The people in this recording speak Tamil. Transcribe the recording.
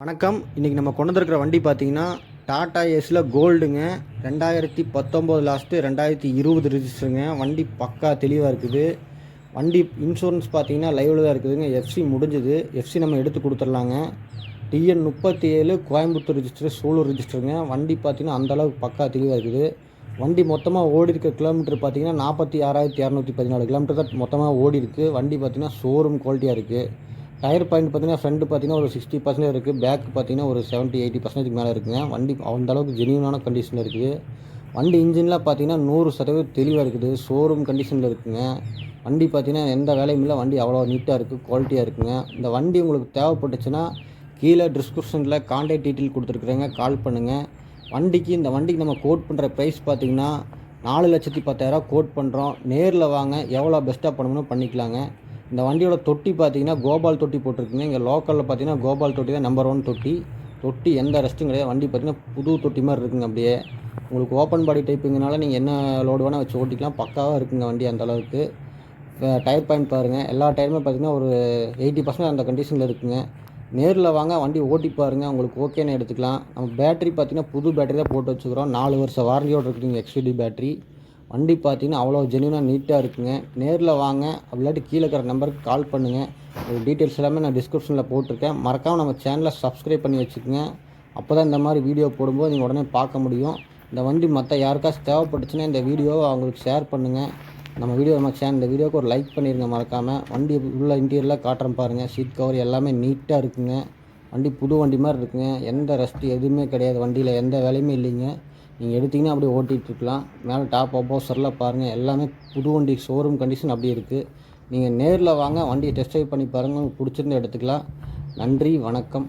வணக்கம். இன்றைக்கி நம்ம கொண்டு வந்திருக்கிற வண்டி பார்த்தீங்கன்னா டாடா ஏஸில் கோல்டுங்க. ரெண்டாயிரத்தி பத்தொம்போது லாஸ்ட்டு ரெண்டாயிரத்தி இருபது ரிஜிஸ்டருங்க வண்டி பக்கா தெளிவாக இருக்குது. வண்டி இன்சூரன்ஸ் பார்த்தீங்கன்னா லைவில் தான் இருக்குதுங்க. எஃப்சி முடிஞ்சுது. எஃப்சி நம்ம எடுத்து கொடுத்துடலாங்க. டிஎன் முப்பத்தி ஏழு கோயம்புத்தூர் ரிஜிஸ்டர் சூலூர் ரிஜிஸ்டருங்க வண்டி பார்த்தீங்கன்னா அந்தளவுக்கு பக்கா தெளிவாக இருக்குது. வண்டி மொத்தமாக ஓடி இருக்க கிலோமீட்டர் பார்த்தீங்கன்னா நாற்பத்தி ஆறாயிரத்தி இரநூத்தி பதினாலு கிலோமீட்டர் தான் மொத்தமாக ஓடி இருக்குது வண்டி பார்த்தீங்கன்னா ஷோரூம் குவாலிட்டியாக இருக்குது டயர் பாயிண்ட் பார்த்தீங்கன்னா ஃப்ரண்ட் பார்த்தீங்கன்னா ஒரு சிக்ஸ்டி பர்சன்டேஜ் இருக்குது பேக் பார்த்தீங்கன்னா ஒரு செவன்ட்டி எயிட்டி பர்சன்டேஜ் மேலே இருக்குங்க. வண்டி அந்த அளவுக்கு ஜெனியூனான கண்டிஷனில் இருக்குது. வண்டி இன்ஜின்லாம் பார்த்தீங்கன்னா நூறு சதவீதம் தெளிவாக இருக்குது. ஷோரூம் கண்டிஷனில் இருக்குங்க. வண்டி பார்த்தீங்கன்னா எந்த வேலையும் இல்லை. வண்டி அவ்வளோ நீட்டாக இருக்குது குவாலிட்டியாக இருக்குங்க. இந்த வண்டி உங்களுக்கு தேவைப்பட்டுச்சுன்னா கீழே டிஸ்கிரிப்ஷனில் கான்டாக்ட் டீட்டெயில் கொடுத்துருக்குறேங்க. கால் பண்ணுங்கள் வண்டிக்கு இந்த வண்டிக்கு நம்ம கோட் பண்ணுற ப்ரைஸ் பார்த்தீங்கன்னா நாலு லட்சத்தி பத்தாயிரரூவா கோட் பண்ணுறோம் நேரில் வாங்க. எவ்வளோ பெஸ்ட்டாக பண்ணணும்னு பண்ணிக்கலாங்க. இந்த வண்டியோட தொட்டி பார்த்தீங்கன்னா கோபால் தொட்டி போட்டிருக்குங்க. இங்கே லோக்கலில் பார்த்தீங்கன்னா கோபால் தொட்டி தான் நம்பர் ஒன் தொட்டி. தொட்டி எந்த ரெஸ்ட்டும் கிடையாது. வண்டி பார்த்தீங்கன்னா புது தொட்டி மாதிரி இருக்குங்க அப்படியே. உங்களுக்கு ஓப்பன் பாடி டைப்புங்கனால நீங்கள் என்ன லோடு வேணால் வச்சு ஓட்டிக்கலாம். பக்காவாக இருக்குங்க வண்டி அந்த அளவுக்கு. டயர் பாயிண்ட் பாருங்கள் எல்லா டயருமே பார்த்தீங்கன்னா ஒரு எயிட்டி பர்சன்ட் அந்த கண்டிஷனில் இருக்குங்க. நேரில் வாங்க வண்டி ஓட்டி பாருங்கள் உங்களுக்கு ஓகேன்னு எடுத்துக்கலாம். நம்ம பேட்டரி பார்த்தீங்கன்னா புது பேட்டரி தான் போட்டு வச்சுக்கிறோம். நாலு வருஷம் வாரண்டியோடு இருக்குதுங்க. எக்ஸ்பிடி பேட்டரி வண்டி பார்த்தீங்கன்னா அவ்வளோ ஜென்யூனாக நீட்டாக இருக்குங்க. நேரில் வாங்க அப்படி இல்லாட்டி கீழே இருக்கிற நம்பருக்கு கால் பண்ணுங்கள் ஒரு டீட்டெயில்ஸ் எல்லாமே நான் டிஸ்கிரிப்ஷனில் போட்டிருக்கேன். மறக்காமல் நம்ம சேனலை சப்ஸ்கிரைப் பண்ணி வச்சுக்கோங்க. அப்போ தான் இந்த மாதிரி வீடியோ போடும்போது நீங்கள் உடனே பார்க்க முடியும். இந்த வண்டி மற்ற யாருக்காச்சும் தேவைப்பட்டுச்சுன்னா இந்த வீடியோவை அவங்களுக்கு ஷேர் பண்ணுங்கள் நம்ம வீடியோ நம்ம சேனல் இந்த வீடியோவுக்கு ஒரு லைக் பண்ணிடுங்க மறக்காமல் வண்டி உள்ள இன்டீரியரில் காட்டுறேன் பாருங்கள் சீட் கவர் எல்லாமே நீட்டாக இருக்குங்க. வண்டி புது வண்டி மாதிரி இருக்குங்க. எந்த ரெஸ்ட்டு எதுவுமே கிடையாது. வண்டியில் எந்த வேலையுமே இல்லைங்க. நீங்கள் எடுத்திங்கன்னா அப்படியே ஓட்டிகிட்டு இருக்கலாம். மேலே டாப் அப்போசரில் பாருங்கள் எல்லாமே புது வண்டி ஷோரூம் கண்டிஷன் அப்படி இருக்குது நீங்கள் நேரில் வாங்க வண்டியை டெஸ்ட் ட்ரைவ் பண்ணி பாருங்கள் உங்களுக்கு பிடிச்சிருந்து எடுத்துக்கலாம். நன்றி வணக்கம்.